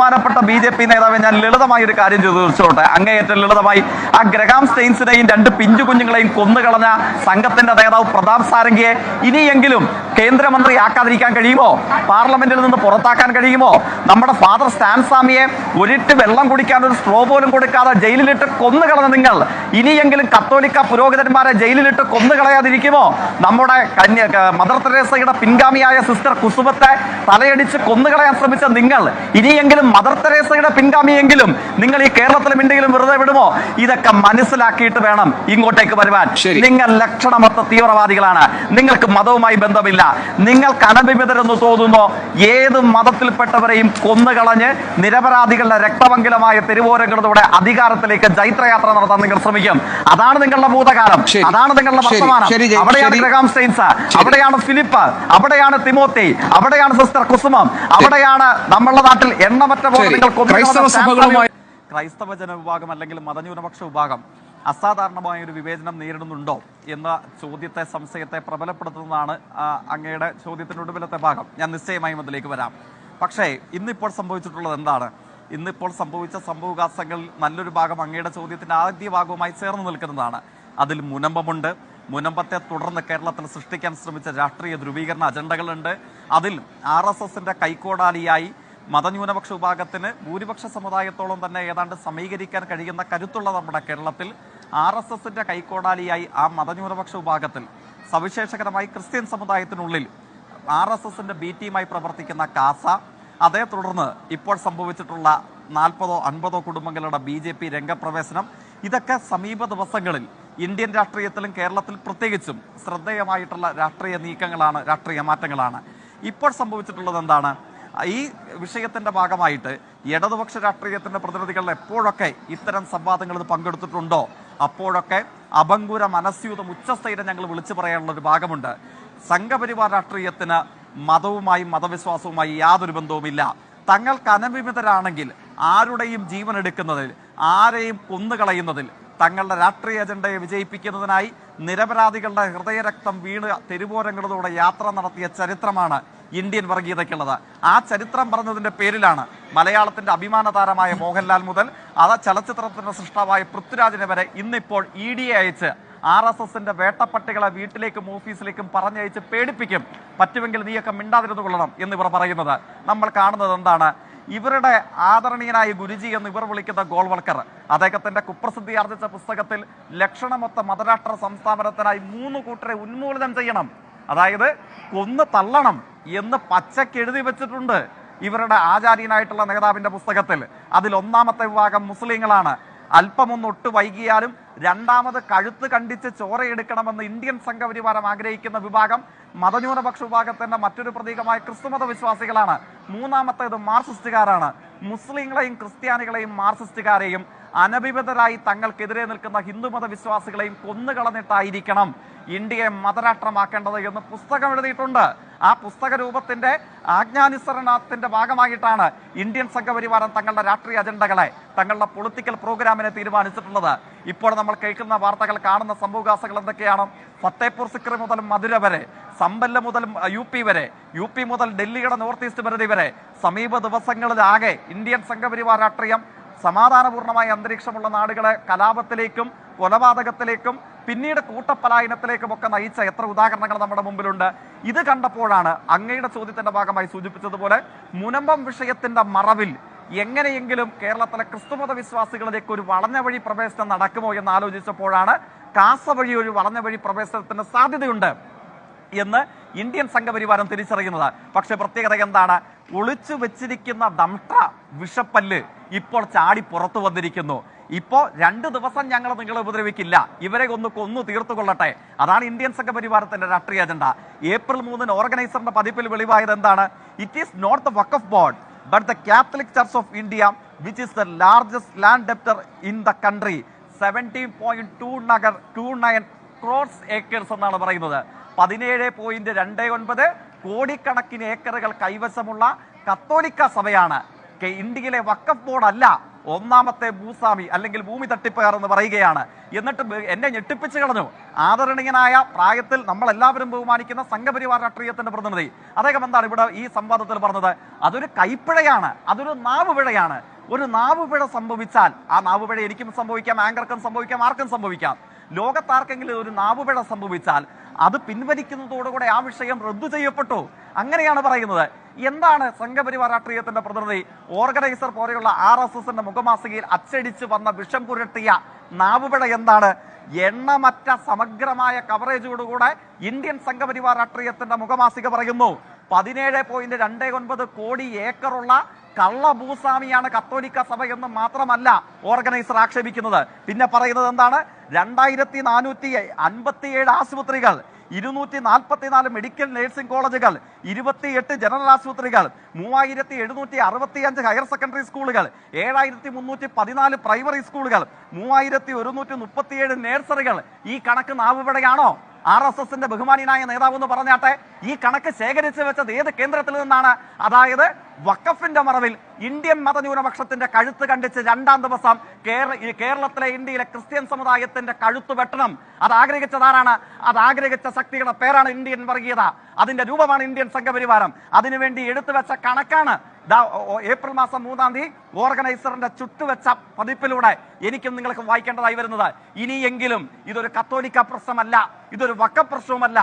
ബഹുമാനപ്പെട്ട B J P നേതാവ് ഞാൻ ലളിതമായ ഒരു കാര്യം ചോദിച്ചോട്ടെ? അങ്ങേയറ്റം ലളിതമായി ആ ഗ്രഹാം സ്റ്റെയിൻസിനെയും രണ്ട് പിഞ്ചു കുഞ്ഞുങ്ങളെയും കൊന്നുകളഞ്ഞ സംഘത്തിന്റെ നേതാവ് പ്രതാപ് സാരംഗിയെ ഇനിയെങ്കിലും കേന്ദ്രമന്ത്രിയാക്കാതിരിക്കാൻ കഴിയുമോ? പാർലമെന്റിൽ നിന്ന് പുറത്താക്കാൻ കഴിയുമോ? നമ്മുടെ ഫാദർ സ്റ്റാൻസാമിയെ ഒരിട്ട് വെള്ളം കുടിക്കാൻ ഒരു സ്ട്രോ പോലും കൊടുക്കാതെ ജയിലിലിട്ട് കൊന്നുകളഞ്ഞ നിങ്ങൾ ഇനിയെങ്കിലും കത്തോലിക്ക പുരോഹിതന്മാരെ ജയിലിലിട്ട് കൊന്നുകളയാതിരിക്കുമോ നമ്മുടെ കന്യ മദർ തെരേസയുടെ പിൻഗാമിയായ സിസ്റ്റർ കുസുമത്തെ തലയടിച്ച് കൊന്നുകളയാൻ ശ്രമിച്ച നിങ്ങൾ ഇനിയെങ്കിലും മദർ തെരേസയുടെ പിൻഗാമിയെങ്കിലും നിങ്ങൾ ഈ കേരളത്തിലും ഇന്ത്യയിലും വെറുതെ വിടുമോ? ഇതൊക്കെ മനസ്സിലാക്കിയിട്ട് വേണം ഇങ്ങോട്ടേക്ക് വരുവാൻ. നിങ്ങൾ ലക്ഷണമൊത്ത തീവ്രവാദികളാണ്. നിങ്ങൾക്ക് മതവുമായി ബന്ധമില്ല. നിങ്ങൾക്ക് അനഭിമിതരെന്ന് തോന്നുന്നു ഏത് മതത്തിൽപ്പെട്ടവരെയും കൊന്നുകളഞ്ഞ് നിരപരാധികളുടെ രക്തമംഗലമായ തെരുവോരങ്ങളിലൂടെ അധികാരത്തിലേക്ക് ജൈത്രയാത്ര നടത്താൻ നിങ്ങൾ ശ്രമിക്കും. അതാണ് നിങ്ങളുടെ ഭൂതകാലം. അതാണ് നിങ്ങളുടെ. വർത്തമാനം. അവിടെയാണ്. ഗ്രഹാം സ്റ്റെയിൻസ് അവിടെയാണ് ഫിലിപ്പ്. അവിടെയാണ് തിമോത്തി. അവിടെയാണ് സിസ്റ്റർ കുസുമം. അവിടെയാണ് നമ്മുടെ നാട്ടിൽ എണ്ണമറ്റ പോലെ. നിങ്ങൾ ക്രൈസ്തവ ജനവിഭാഗം അല്ലെങ്കിൽ മതന്യൂനപക്ഷ വിഭാഗം. അസാധാരണമായ ഒരു വിവേചനം നേരിടുന്നുണ്ടോ എന്ന ചോദ്യത്തെ സംശയത്തെ പ്രബലപ്പെടുത്തുന്നതാണ് അങ്ങയുടെ ചോദ്യത്തിന്റെ ഒടുവിലത്തെ ഭാഗം. ഞാൻ നിശ്ചയമായും അതിലേക്ക് വരാം. പക്ഷേ ഇന്നിപ്പോൾ സംഭവിച്ചിട്ടുള്ളത് എന്താണ്? ഇന്നിപ്പോൾ സംഭവിച്ച സംഭവവികാസങ്ങളിൽ നല്ലൊരു ഭാഗം അങ്ങയുടെ ചോദ്യത്തിന്റെ ആദ്യ ഭാഗവുമായി ചേർന്ന് നിൽക്കുന്നതാണ്. അതിൽ മുനമ്പമുണ്ട്. മുനമ്പത്തെ തുടർന്ന് കേരളത്തിൽ സൃഷ്ടിക്കാൻ ശ്രമിച്ച രാഷ്ട്രീയ ധ്രുവീകരണ അജണ്ടകളുണ്ട്. അതിൽ ആർ എസ് എസിന്റെ കൈക്കോടാലിയായി മതന്യൂനപക്ഷ വിഭാഗത്തിന് ഭൂരിപക്ഷ സമുദായത്തോളം തന്നെ ഏതാണ്ട് സമീകരിക്കാൻ കഴിയുന്ന കരുത്തുള്ള നമ്മുടെ കേരളത്തിൽ ആർ എസ് എസിന്റെ കൈക്കോടാലിയായി ആ മതന്യൂനപക്ഷ വിഭാഗത്തിൽ സവിശേഷകരമായി ക്രിസ്ത്യൻ സമുദായത്തിനുള്ളിൽ ആർ എസ് എസിന്റെ ബി ടീമായി പ്രവർത്തിക്കുന്ന കാസ അതേ തുടർന്ന് ഇപ്പോൾ സംഭവിച്ചിട്ടുള്ള നാൽപ്പതോ അൻപതോ കുടുംബങ്ങളുടെ ബി ജെ പി രംഗപ്രവേശനം ഇതൊക്കെ സമീപ ദിവസങ്ങളിൽ ഇന്ത്യൻ രാഷ്ട്രീയത്തിലും കേരളത്തിൽ പ്രത്യേകിച്ചും ശ്രദ്ധേയമായിട്ടുള്ള രാഷ്ട്രീയ നീക്കങ്ങളാണ് രാഷ്ട്രീയ മാറ്റങ്ങളാണ്. ഇപ്പോൾ സംഭവിച്ചിട്ടുള്ളത് എന്താണ്? ഈ വിഷയത്തിന്റെ ഭാഗമായിട്ട് ഇടതുപക്ഷ രാഷ്ട്രീയത്തിന്റെ പ്രതിനിധികൾ എപ്പോഴൊക്കെ ഇത്തരം സംവാദങ്ങളിൽ പങ്കെടുത്തിട്ടുണ്ടോ? അപ്പോഴൊക്കെ അപങ്കുര മനസ്യൂതം ഉച്ചസ്ഥൈര്യം ഞങ്ങൾ വിളിച്ചു പറയാനുള്ള ഒരു ഭാഗമുണ്ട്. സംഘപരിവാർ രാഷ്ട്രീയത്തിന് മതവുമായും മതവിശ്വാസവുമായി യാതൊരു ബന്ധവുമില്ല. തങ്ങൾക്ക് അനവിമിതരാണെങ്കിൽ ആരുടെയും ജീവൻ എടുക്കുന്നതിൽ ആരെയും കൊന്നുകളയുന്നതിൽ തങ്ങളുടെ രാഷ്ട്രീയ അജണ്ടയെ വിജയിപ്പിക്കുന്നതിനായി നിരപരാധികളുടെ ഹൃദയരക്തം വീണ് തെരുവോരങ്ങളിലൂടെ യാത്ര നടത്തിയ ചരിത്രമാണ് ഇന്ത്യൻ വർഗീയതയ്ക്കുള്ളത്. ആ ചരിത്രം പറഞ്ഞതിന്റെ പേരിലാണ് മലയാളത്തിന്റെ അഭിമാന താരമായ മോഹൻലാൽ മുതൽ ആ ചലച്ചിത്രത്തിന്റെ സൃഷ്ടാവായ പൃഥ്വിരാജിനെ വരെ ഇന്നിപ്പോൾ ഇ ഡി എ അയച്ച് ആർ എസ് എസിന്റെ വേട്ടപ്പട്ടികളെ വീട്ടിലേക്കും ഓഫീസിലേക്കും പറഞ്ഞയച്ച് പേടിപ്പിക്കും. പറ്റുമെങ്കിൽ നീയൊക്കെ മിണ്ടാതിരുന്നു കൊള്ളണം എന്നിവർ പറയുന്നത്. നമ്മൾ കാണുന്നത് എന്താണ്? ഇവരുടെ ആദരണീയനായ ഗുരുജി എന്ന് ഇവർ വിളിക്കുന്ന ഗോൾവൾക്കർ. അദ്ദേഹത്തിന്റെ കുപ്രസിദ്ധി ആർജിച്ച പുസ്തകത്തിൽ ലക്ഷണമൊത്ത മതരാഷ്ട്ര സംസ്ഥാപനത്തിനായി മൂന്ന് കൂട്ടരെ ഉന്മൂലനം ചെയ്യണം. അതായത് കൊന്ന് തള്ളണം. എന്ന് പച്ചക്കെഴുതി വെച്ചിട്ടുണ്ട് ഇവരുടെ ആചാര്യനായിട്ടുള്ള നേതാവിന്റെ പുസ്തകത്തിൽ. അതിൽ ഒന്നാമത്തെ വിഭാഗം മുസ്ലിങ്ങളാണ്. അല്പമൊന്നൊട്ട് വൈകിയാലും രണ്ടാമത് കഴുത്ത് കണ്ടിച്ച് ചോരയെടുക്കണമെന്ന് ഇന്ത്യൻ സംഘപരിവാരം ആഗ്രഹിക്കുന്ന വിഭാഗം മതന്യൂനപക്ഷ വിഭാഗത്തിന്റെ മറ്റൊരു പ്രതീകമായ ക്രിസ്തുമത വിശ്വാസികളാണ് മൂന്നാമത്തേത് മാർസിസ്റ്റുകാരാണ് മുസ്ലിങ്ങളെയും ക്രിസ്ത്യാനികളെയും മാർസിസ്റ്റുകാരെയും അനഭിമിതരായി തങ്ങൾക്കെതിരെ നിൽക്കുന്ന ഹിന്ദുമത വിശ്വാസികളെയും കൊന്നുകളഞ്ഞിട്ടായിരിക്കണം ഇന്ത്യയെ മതരാഷ്ട്രമാക്കേണ്ടത് എന്ന് പുസ്തകം എഴുതിയിട്ടുണ്ട്. ആ പുസ്തക രൂപത്തിന്റെ ആജ്ഞാനുസരണത്തിന്റെ ഭാഗമായിട്ടാണ് ഇന്ത്യൻ സംഘപരിവാരം തങ്ങളുടെ രാഷ്ട്രീയ അജണ്ടകളെ തങ്ങളുടെ പൊളിറ്റിക്കൽ പ്രോഗ്രാമിനെ തീരുമാനിച്ചിട്ടുള്ളത്. ഇപ്പോൾ നമ്മൾ കേൾക്കുന്ന വാർത്തകൾ കാണുന്ന സംഭവവികാസങ്ങൾ എന്തൊക്കെയാണ്? ഫത്തേപൂർ സിക്രി മുതൽ മധുര വരെ സമ്പല്ല മുതൽ യു പി വരെ യു പി മുതൽ ഡൽഹിയുടെ നോർത്ത് ഈസ്റ്റ് പരിധി വരെ സമീപ ദിവസങ്ങളിലാകെ ഇന്ത്യൻ സംഘപരിവാർ രാഷ്ട്രീയം സമാധാനപൂർണമായ അന്തരീക്ഷമുള്ള നാടുകളെ കലാപത്തിലേക്കും കൊലപാതകത്തിലേക്കും പിന്നീട് കൂട്ടപ്പലായനത്തിലേക്കും ഒക്കെ നയിച്ച എത്ര ഉദാഹരണങ്ങൾ നമ്മുടെ മുമ്പിലുണ്ട്. ഇത് കണ്ടപ്പോഴാണ് അങ്ങയുടെ ചോദ്യത്തിന്റെ ഭാഗമായി സൂചിപ്പിച്ചതുപോലെ മുനമ്പം വിഷയത്തിന്റെ മറവിൽ എങ്ങനെയെങ്കിലും കേരളത്തിലെ ക്രിസ്തുമത വിശ്വാസികളിലേക്ക് ഒരു വളഞ്ഞ വഴി പ്രവേശനം നടക്കുമോ എന്ന് ആലോചിച്ചപ്പോഴാണ് കാസ വഴി ഒരു വളഞ്ഞ വഴി പ്രവേശനത്തിന് സാധ്യതയുണ്ട്. എന്ന് ഇന്ത്യൻ സംഘപരിവാരം തിരിച്ചറിയുന്നത്. പക്ഷെ പ്രത്യേകത എന്താണ്? ഒളിച്ചു വെച്ചിരിക്കുന്ന ദംഷ്ട്ര വിഷപ്പല്ല് ഇപ്പോൾ ചാടി പുറത്തു വന്നിരിക്കുന്നു. ഇപ്പോ രണ്ട് ദിവസം ഞങ്ങൾ നിങ്ങളെ ഉപദ്രവിക്കില്ല. ഇവരെ ഒന്ന് കൊന്നു തീർത്തു കൊള്ളട്ടെ അതാണ് ഇന്ത്യൻ സംഘപരിവാരത്തിന്റെ രാഷ്ട്രീയ അജണ്ട. ഏപ്രിൽ മൂന്നിന് ഓർഗനൈസറിന്റെ പതിപ്പിൽ വെളിവായത് എന്താണ്? It is not the Waqf of board but the Catholic church of India which is the largest land debtor in the country seventeen point two Nagar two nine crores acres എന്നാണ് പറയുന്നത്. പതിനേഴ് point രണ്ട് ഒൻപത് കോടിക്കണക്കിന് ഏക്കറുകൾ കൈവശമുള്ള കത്തോലിക്ക സഭയാണ്. ഇന്ത്യയിലെ വക്കഫ് ബോർഡ് അല്ല ഒന്നാമത്തെ ഭൂസ്വാമി അല്ലെങ്കിൽ ഭൂമി തട്ടിപ്പുകാർ എന്ന് പറയുകയാണ്. എന്നിട്ട് എന്നെ ഞെട്ടിപ്പിച്ചു കളഞ്ഞു. ആദരണീയനായ പ്രായത്തിൽ നമ്മളെല്ലാവരും ബഹുമാനിക്കുന്ന സംഘപരിവാർ രാഷ്ട്രീയത്തിന്റെ പ്രതിനിധി. അദ്ദേഹം എന്താണ് ഇവിടെ ഈ സംവാദത്തിൽ പറഞ്ഞത്? അതൊരു കൈപ്പിഴയാണ് അതൊരു നാവുപിഴയാണ്. ഒരു നാവുപിഴ സംഭവിച്ചാൽ ആ നാവുപിഴ എനിക്കും സംഭവിക്കാം ആങ്കർക്കും സംഭവിക്കാം ആർക്കും സംഭവിക്കാം. ലോകത്താർക്കെങ്കിലും ഒരു നാവുപിഴ സംഭവിച്ചാൽ അത് പിൻവലിക്കുന്നതോടുകൂടെ ആ വിഷയം റദ്ദു ചെയ്യപ്പെട്ടു. അങ്ങനെയാണ് പറയുന്നത്. എന്താണ് സംഘപരിവാർ രാഷ്ട്രീയത്തിന്റെ പ്രതിനിധി? ഓർഗനൈസർ പോലെയുള്ള ആർ എസ് എസിന്റെ മുഖമാസികയിൽ അച്ചടിച്ച് വന്ന വിഷം പുരട്ടിയ നാവുപിഴ എന്താണ്? എണ്ണമറ്റ സമഗ്രമായ കവറേജോടുകൂടെ ഇന്ത്യൻ സംഘപരിവാർ രാഷ്ട്രീയത്തിന്റെ മുഖമാസിക പറയുന്നു. പതിനേഴ് പോയിന്റ് രണ്ട് ഒൻപത് കോടി ഏക്കറുള്ള കള്ള ഭൂസ്വാമിയാണ് കത്തോലിക്ക സഭ എന്ന് മാത്രമല്ല ഓർഗനൈസർ ആക്ഷേപിക്കുന്നത്. പിന്നെ പറയുന്നത് എന്താണ്? രണ്ടായിരത്തി നാനൂറ്റി അൻപത്തിയേഴ് ആശുപത്രികൾ ഇരുന്നൂറ്റി നാൽപ്പത്തിനാല് മെഡിക്കൽ നഴ്സിംഗ് കോളേജുകൾ ഇരുപത്തിയെട്ട് ജനറൽ ആശുപത്രികൾ മൂവായിരത്തി എഴുന്നൂറ്റി അറുപത്തി അഞ്ച് ഹയർ സെക്കൻഡറി സ്കൂളുകൾ ഏഴായിരത്തി മുന്നൂറ്റി പതിനാല് പ്രൈമറി സ്കൂളുകൾ മൂവായിരത്തി ഒരുന്നൂറ്റി മുപ്പത്തിയേഴ് നേഴ്സറികൾ. ഈ കണക്ക് നാവുപിഴയാണോ ആർ എസ് എസിന്റെ ബഹുമാനിയനായ നേതാവ് എന്ന് പറഞ്ഞാട്ടെ ഈ കണക്ക് ശേഖരിച്ചു വെച്ചത് ഏത് കേന്ദ്രത്തിൽ നിന്നാണ്? അതായത് വക്കഫിന്റെ മറവിൽ ഇന്ത്യൻ മതന്യൂനപക്ഷത്തിന്റെ കഴുത്ത് കണ്ടിച്ച് രണ്ടാം ദിവസം കേരളത്തിലെ ഇന്ത്യയിലെ ക്രിസ്ത്യൻ സമുദായത്തിന്റെ കഴുത്ത് വെട്ടണം. അത് ആഗ്രഹിച്ചതാരാണ്? അത് ആഗ്രഹിച്ച ശക്തികളുടെ പേരാണ് ഇന്ത്യൻ വർഗീയത. അതിന്റെ രൂപമാണ് ഇന്ത്യൻ സംഘപരിവാരം. അതിനുവേണ്ടി എടുത്തു വെച്ച കണക്കാണ് ഏപ്രിൽ മാസം മൂന്നാം തീയതി ഓർഗനൈസറിന്റെ ചുട്ടുവെച്ച പതിപ്പിലൂടെ എനിക്കും നിങ്ങൾക്ക് വായിക്കേണ്ടതായി വരുന്നത്. ഇനിയെങ്കിലും ഇതൊരു കത്തോലിക്ക പ്രശ്നമല്ല ഇതൊരു വക്കപ്രശ്നവുമല്ല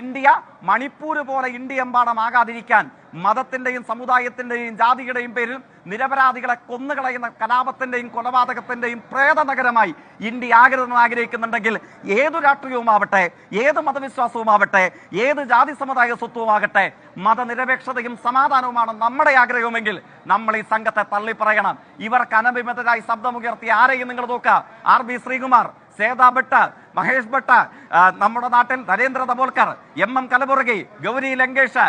ഇന്ത്യ മണിപ്പൂർ പോലെ ഇന്ത്യ എമ്പാടമാകാതിരിക്കാൻ മതത്തിന്റെയും സമുദായത്തിന്റെയും ജാതിയുടെയും പേരിൽ നിരപരാധികളെ കൊന്നുകളയുന്ന കലാപത്തിന്റെയും കൊലപാതകത്തിന്റെയും പ്രേത നഗരമായി ഇന്ത്യ ആകരുതെന്ന് ആഗ്രഹിക്കുന്നുണ്ടെങ്കിൽ ഏതു രാഷ്ട്രീയവുമാവട്ടെ ഏത് മതവിശ്വാസവുമാവട്ടെ ഏത് ജാതി സമുദായ സ്വത്വവുമാകട്ടെ മതനിരപേക്ഷതയും സമാധാനവുമാണ് നമ്മുടെ ആഗ്രഹമെങ്കിൽ നമ്മൾ ഈ സംഘത്തെ തള്ളിപ്പറയണം. ഇവർക്ക് അനഭിമതരായി ശബ്ദമുയർത്തി ആരെയും നിങ്ങൾ നോക്കുക. ആർ ബി ശ്രീകുമാർ സേതാ ഭട്ട് മഹേഷ് ഭട്ട് നമ്മുടെ നാട്ടിൽ Narendra Dabholkar M M Kalburgi Gauri Lankesh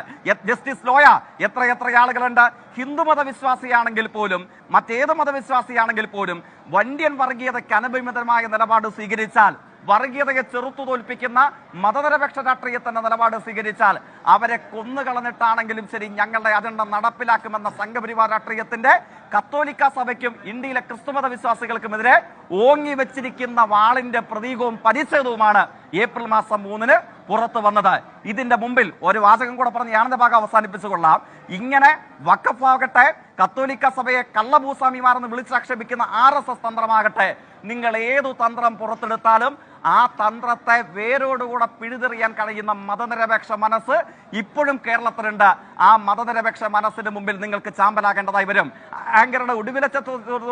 justice Loya എത്ര എത്ര ആളുകളുണ്ട്. ഹിന്ദുമത വിശ്വാസിയാണെങ്കിൽ പോലും മറ്റേത് മതവിശ്വാസിയാണെങ്കിൽ പോലും വന്യൻ വർഗീയതയ്ക്ക് അനഭിമിതമായ നിലപാട് സ്വീകരിച്ചാൽ വർഗീയതയെ ചെറുത്തു തോൽപ്പിക്കുന്ന മതനിരപേക്ഷ രാഷ്ട്രീയത്തിന്റെ നിലപാട് സ്വീകരിച്ചാൽ അവരെ കൊന്നുകളഞ്ഞിട്ടാണെങ്കിലും ശരി ഞങ്ങളുടെ അജണ്ട നടപ്പിലാക്കുമെന്ന സംഘപരിവാർ രാഷ്ട്രീയത്തിന്റെ കത്തോലിക്ക സഭയ്ക്കും ഇന്ത്യയിലെ ക്രിസ്തുമത വിശ്വാസികൾക്കുമെതിരെ ഓങ്ങി വെച്ചിരിക്കുന്ന വാളിന്റെ പ്രതീകവും പരിച്ഛേദവുമാണ് ഏപ്രിൽ മാസം മൂന്നിന് പുറത്തു വന്നത്. ഇതിന്റെ മുമ്പിൽ ഒരു വാചകം കൂടെ പറഞ്ഞ് ഞാനെന്റെ ഭാഗം അവസാനിപ്പിച്ചുകൊള്ളാം ഇങ്ങനെ വക്കഫാകട്ടെ കത്തോലിക്ക സഭയെ കള്ളഭൂസ്വാമിമാരെന്ന് വിളിച്ചാക്ഷേപിക്കുന്ന ആർ എസ് എസ് തന്ത്രമാകട്ടെ നിങ്ങൾ ഏതു തന്ത്രം പുറത്തെടുത്താലും ആ തന്ത്രത്തെ വേരോടുകൂടെ പിഴുതെറിയാൻ കഴിയുന്ന മതനിരപേക്ഷ മനസ്സ് ഇപ്പോഴും കേരളത്തിലുണ്ട്. ആ മതനിരപേക്ഷ മനസ്സിന് മുമ്പിൽ നിങ്ങൾക്ക് ചാമ്പലാകേണ്ടതായി വരും. ആങ്കറുടെ ഒടുവിലെ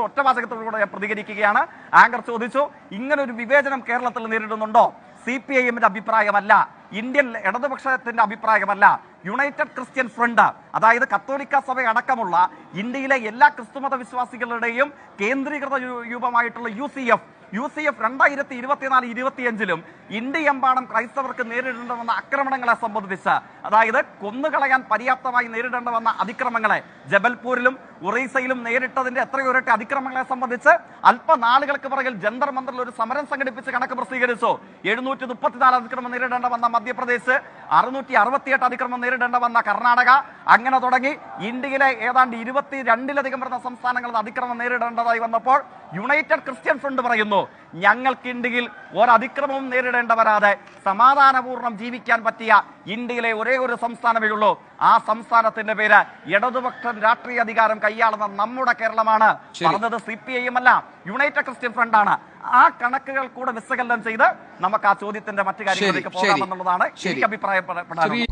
ഒറ്റവാചകത്തോടുകൂടെ പ്രതികരിക്കുകയാണ്. ആങ്കർ ചോദിച്ചു ഇങ്ങനൊരു വിവേചനം കേരളത്തിൽ നേരിടുന്നുണ്ടോ? സി പി ഐ എമ്മിന്റെ അഭിപ്രായമല്ല ഇന്ത്യൻ ഇടതുപക്ഷത്തിന്റെ അഭിപ്രായമല്ല യുണൈറ്റഡ് ക്രിസ്ത്യൻ ഫ്രണ്ട് അതായത് കത്തോലിക്ക സഭ അടക്കമുള്ള ഇന്ത്യയിലെ എല്ലാ ക്രിസ്തുമത വിശ്വാസികളുടെയും കേന്ദ്രീകൃത രൂപമായിട്ടുള്ള യു യു സി എഫ് രണ്ടായിരത്തി ഇരുപത്തിനാല് ഇരുപത്തിയഞ്ചിലും ഇന്ത്യ എമ്പാടും ക്രൈസ്തവർക്ക് നേരിടേണ്ടവന്ന ആക്രമണങ്ങളെ സംബന്ധിച്ച് അതായത് കൊന്നുകളയാൻ പര്യാപ്തമായി നേരിടേണ്ടവന്ന അതിക്രമങ്ങളെ ജബൽപൂരിലും ഒറീസയിലും നേരിട്ടതിന്റെ എത്രയോ ഇരട്ടി അതിക്രമങ്ങളെ സംബന്ധിച്ച് അല്പനാളുകൾക്ക് പുറകിൽ ജന്തർ മന്ത്രിൽ ഒരു സമരം സംഘടിപ്പിച്ച് കണക്ക് പ്രസിദ്ധീകരിച്ചു. എഴുന്നൂറ്റി മുപ്പത്തിനാല് അതിക്രമം നേരിടേണ്ട വന്ന മധ്യപ്രദേശ് അറുന്നൂറ്റി അറുപത്തിയെട്ട് അതിക്രമം നേരിടേണ്ട വന്ന കർണാടക അങ്ങനെ തുടങ്ങി ഇന്ത്യയിലെ ഏതാണ്ട് ഇരുപത്തി രണ്ടിലധികം വരുന്ന സംസ്ഥാനങ്ങളിൽ അതിക്രമം നേരിടേണ്ടതായി വന്നപ്പോൾ യുണൈറ്റഡ് ക്രിസ്ത്യൻ ഫ്രണ്ട് പറയുന്നു ഞങ്ങൾക്ക് ഇന്ത്യയിൽ ഒരതിക്രമവും നേരിടേണ്ട വരാതെ സമാധാനപൂർണം ജീവിക്കാൻ പറ്റിയ ഇന്ത്യയിലെ ഒരേ ഒരു സംസ്ഥാനമേ ഉള്ളൂ. ആ സംസ്ഥാനത്തിന്റെ പേര് ഇടതുപക്ഷ രാഷ്ട്രീയ അധികാരം കൈയാളുന്ന നമ്മുടെ കേരളമാണ്. പറഞ്ഞത് സി പി ഐ എം അല്ല യുണൈറ്റഡ് ക്രിസ്ത്യൻ ഫ്രണ്ട് ആണ്. ആ കണക്കുകൾ കൂടെ വിശകലനം ചെയ്ത് നമുക്ക് ആ ചോദ്യത്തിന്റെ മറ്റു കാര്യങ്ങളിലേക്ക് പോകാം എന്നുള്ളതാണ് പോകാമെന്നുള്ളതാണ്. എനിക്ക് അഭിപ്രായപ്പെടാനുള്ളത് ശ്രീ